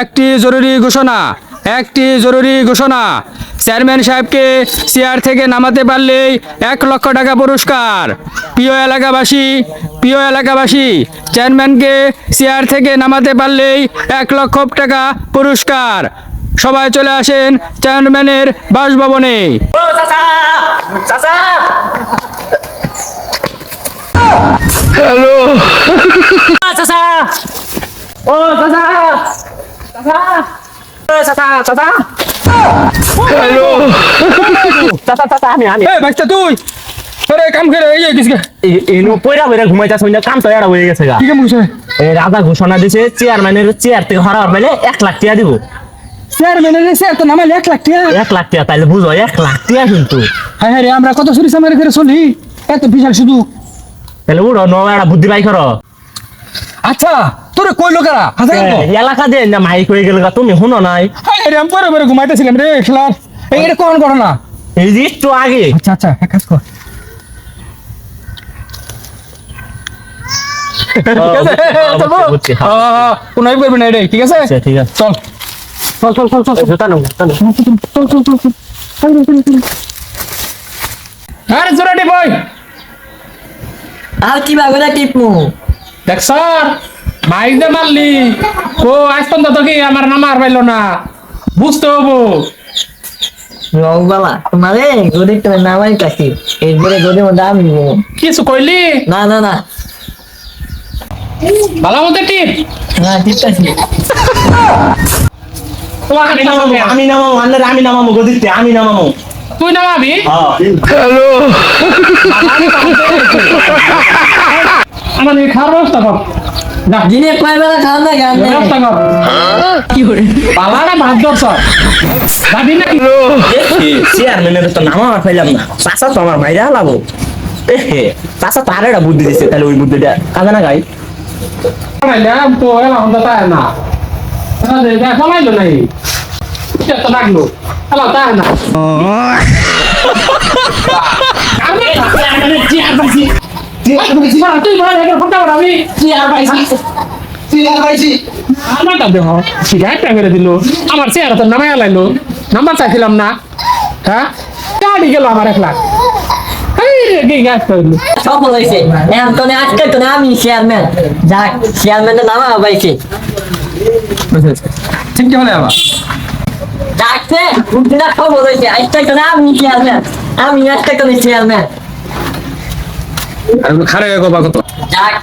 একটি জরুরি ঘোষণা, একটি জরুরি ঘোষণা। চেয়ারম্যান সাহেবকে চেয়ার থেকে নামাতে পারলেই এক লক্ষ টাকা পুরস্কার। প্রিয় এলাকাবাসী প্রিয় এলাকাবাসী, চেয়ারম্যানকে চেয়ার থেকে নামাতে পারলেই এক লক্ষ টাকা পুরস্কার। সবাই চলে আসেন চেয়ারম্যানের বাসভবনে। চাচা ও চাচা চাচা চাচা চাচা হ্যালো চাচা চাচা আমি আমি। এই বাচ্চা তুই। তোরে কাম করে এই এনো পয়রা পয়রা ঘুমাইতাছ না কাম তো এরা হয়ে গেছে গা। কি কাম করছে? এই রাজা ঘোষণা দিছে চেয়ারম্যানের চেয়ার থেকে হরার পেলে এক লাখ টাকা দিব। চেয়ারম্যানের স্যার তো নামালে এক লাখ টাকা এক লাখ টাকা তাইলে বুঝো এক লাখ টাকা কিন্তু। হ্যাঁ হ্যাঁ রে আমরা কত চুরি সামারি করে চলি? এত বিশাল শুধু। তাহলে উড়ো ন একটা বুদ্ধি বাই করো। আচ্ছা তোরে কই লোকেরা হাজার এলাকা দিয়ে না মাইক হয়ে গেল তুমি শুনো নাই। হ্যাঁ রে আমি পরে পরে ঘুমাইতেছিলাম রে খেলার। এই এটা কোন ঘটনা? এই যে একটু আগে। আচ্ছা আচ্ছা এক কাজ কর। ঠিক আছে? চলবো বুঝছি, হ্যাঁ। কোনো করবি না রে ঠিক আছে? ঠিক আছে। চল। চল চল চল চল চল। চল চল চল চল আরে জোরাটি বই আর কি ভাবে না টিপমু দেখ স্যার মাইক দে মারলি। ও আজ পর্যন্ত কি আমার নামার পাইলো না। বুঝতে হব। তোমারে গরিব তোমার নামাই কাছি এরপরে গরিব মধ্যে আমি নিবো। কিছু কইলি? না না না। ভালো মতো টিপ। না টিপতাছি আমি আন্নারে আমি নামাবো গদিতে আমি নামাবো। তুই নামাবি আমার খাওয়ার ব্যবস্থা কর। না দিনে খাওয়া গান ব্যবস্থা কর। কি করে? পালাটা ভাত ধরছ। যাবি না চেয়ারম্যানের তো নাম আমার পাইলাম না। চাষা তো আমার মাইরা লাবো চাষা তো একটা বুদ্ধি দিছে তাহলে ওই বুদ্ধিটা। কাজে না গাই তো এলাম তো তাই না। নাই তো লাগল। এলাম তাই না চেয়ার পাইছি তুই বড় একটা ফটো আমি চেয়ার পাইছি চেয়ার পাইছি আমারটা দেখো সিগারেটটা করে দিল। আমার চেয়ার তো নামায় লাইলো নাম্বার চাইছিলাম না। হ্যাঁ? গাড়ি গেল আমার এক লাখ। সফল হয়েছে আজকে তো আমি চেয়ারম্যান যাক চেয়ারম্যানের নাম পাইছি ঠিক কি হলে আবার? ডাকছে বুদ্ধিটা সফল হয়েছে আজকে তো আমি চেয়ারম্যান আমি আজকে তো চেয়ারম্যান খারে গবা কত? যাক